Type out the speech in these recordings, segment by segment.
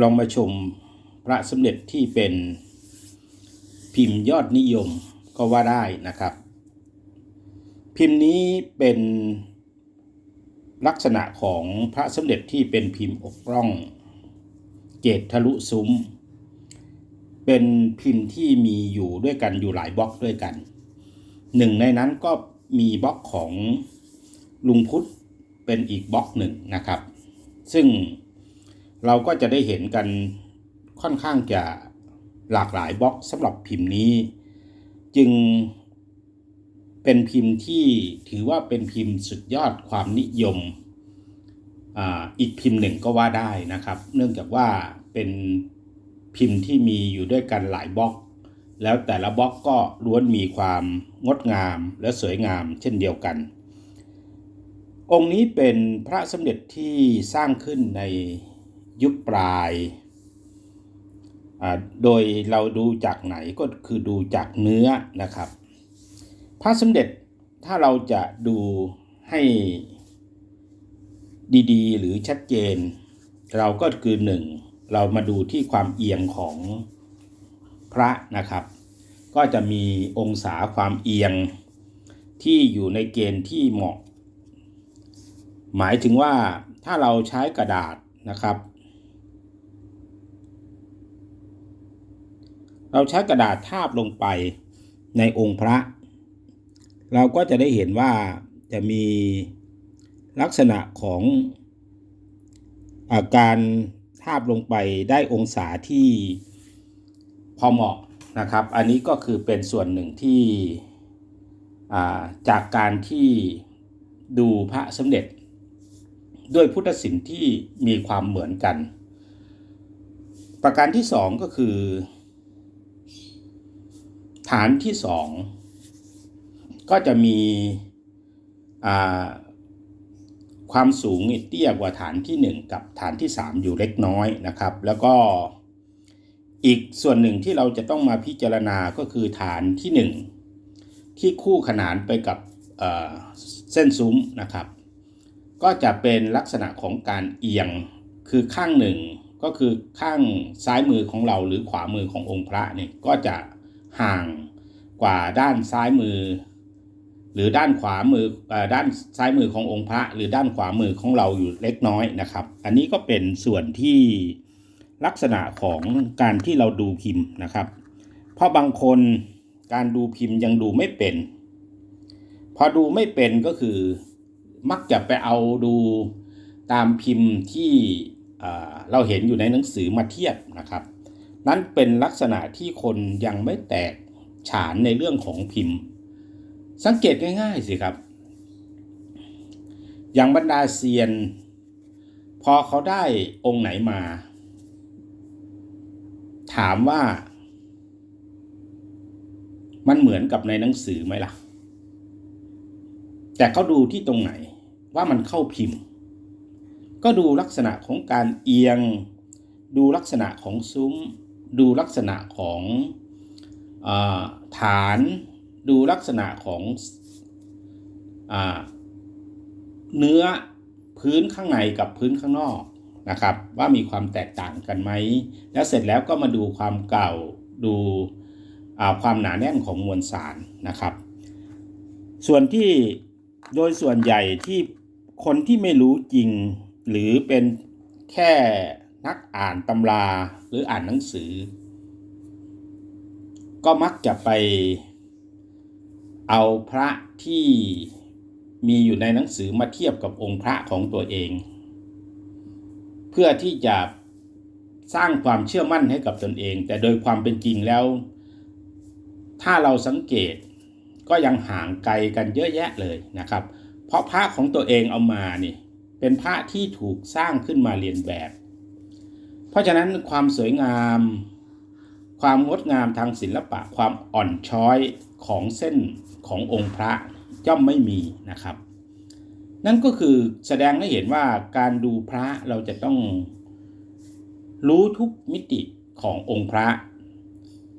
ลองมาชมพระสมเด็จที่เป็นพิมพ์ยอดนิยมก็ว่าได้นะครับ พิมพ์นี้เป็นลักษณะของพระสมเด็จที่เป็นพิมพ์อกร่อง เกตทะลุซุ้ม เป็นพิมพ์ที่มีอยู่ด้วยกันอยู่หลายบล็อกด้วยกัน หนึ่งในนั้นก็มีบล็อกของลุงพุทธเป็นอีกบล็อกหนึ่งนะครับ ซึ่ง เราก็จะได้เห็นกันค่อนข้างจะหลากหลายบล็อกสำหรับพิมพ์นี้ จึงเป็นพิมพ์ที่ถือว่าเป็นพิมพ์สุดยอดความนิยมออีกพิมพ์หนึ่งก็ว่าได้นะครับ เนื่องจากว่าเป็นพิมพ์ที่มีอยู่ด้วยกันหลายบล็อก แล้วแต่ละบล็อกก็ล้วนมีความงดงามและสวยงามเช่นเดียวกัน องค์นี้เป็นพระสมเด็จที่สร้างขึ้นใน ยุคปลายอ่าโดยเราดูจากไหนก็คือดูจากเนื้อนะครับ พระสมเด็จถ้าเราจะดูให้ดีๆ หรือชัดเจน เราก็คือหนึ่งเรามาดูที่ความเอียงของพระนะครับ ก็จะมีองศาความเอียงที่อยู่ในเกณฑ์ที่เหมาะ หมายถึงว่าถ้าเราใช้กระดาษนะครับ เราใช้กระดาษทาบลงไปในองค์พระ เราก็จะได้เห็นว่าจะมีลักษณะของอาการทาบลงไปได้องศาที่พอเหมาะนะครับ อันนี้ก็คือเป็นส่วนหนึ่งที่าจากการที่ดูพระสมเด็จ ด้วยพุทธศิลป์ที่มีความเหมือนกัน ประการที่สองก็คือ ฐานที่สองก็จะมีความสูงเตี้ยกว่าฐานที่หนึ่งกับฐานที่สามอยู่เล็กน้อยนะครับ แล้วก็อีกส่วนหนึ่งที่เราจะต้องมาพิจารณาก็คือฐานที่หนึ่งที่คู่ขนานไปกับเอ่อเส้นซุ้มนะครับ ก็จะเป็นลักษณะของการเอียงคือข้างหนึ่งก็คือข้างซ้ายมือของเราหรือขวามือขององค์พระเนี่ยก็จะ ห่างกว่าด้านซ้ายมือ หรือด้านขวามือด้านซ้ายมือขององค์พระ หรือด้านขวามือของเราอยู่เล็กน้อยนะครับ อันนี้ก็เป็นส่วนที่ลักษณะของการที่เราดูพิมพ์นะครับ เพราะบางคนการดูพิมพ์ยังดูไม่เป็น พอดูไม่เป็นก็คือมักจะไปเอาดูตามพิมพ์ที่เราเห็นอยู่ในหนังสือมาเทียบนะครับ นั้นเป็นลักษณะที่คนยังไม่แตกฉานในเรื่องของพิมพ์ สังเกตง่ายๆสิครับ อย่างบรรดาเซียน พอเขาได้องค์ไหนมา ถามว่า มันเหมือนกับในหนังสือไหมล่ะ แต่เขาดูที่ตรงไหนว่ามันเข้าพิมพ์ ก็ดูลักษณะของการเอียง ดูลักษณะของซุ้ม ดูลักษณะของอาฐานดูลักษณะของอเนื้อพื้นข้างในกับพื้นข้างนอกนะครับ ว่ามีความแตกต่างกันไหม แล้วเสร็จแล้วก็มาดูความเก่าดูาความหนาแน่นของมวลสารนะครับ ส่วนที่โดยส่วนใหญ่ที่คนที่ไม่รู้จริงหรือเป็นแค่ นักอ่านตำราหรืออ่านหนังสือ ก็มักจะไปเอาพระที่มีอยู่ในหนังสือมาเทียบกับองค์พระของตัวเอง เพื่อที่จะสร้างความเชื่อมั่นให้กับตนเอง แต่โดยความเป็นจริงแล้ว ถ้าเราสังเกตก็ยังห่างไกลกันเยอะแยะเลยนะครับ เพราะพระของตัวเองเอามานี่เป็นพระที่ถูกสร้างขึ้นมาเรียนแบบ เพราะฉะนั้นความสวยงาม ความงดงามทางศิลปะ ความอ่อนช้อยของเส้นขององค์พระย่อมไม่มีนะครับ นั่นก็คือแสดงให้เห็นว่าการดูพระเราจะต้องรู้ทุกมิติขององค์พระ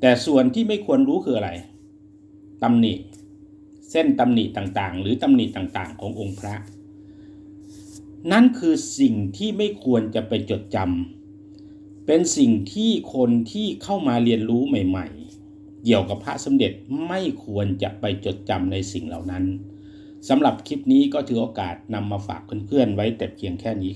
แต่ส่วนที่ไม่ควรรู้คืออะไรตำหนิเส้นตำหนิต่างๆ หรือตำหนิต่างๆ ขององค์พระ นั่นคือสิ่งที่ไม่ควรจะไปจดจำ เป็นสิ่งที่คนที่เข้ามาเรียนรู้ใหม่ ๆ เกี่ยวกับพระสมเด็จไม่ควรจะไปจดจำในสิ่งเหล่านั้นสำหรับคลิปนี้ก็ถือโอกาสนำมาฝากเพื่อนๆไว้แต่เพียงแค่นี้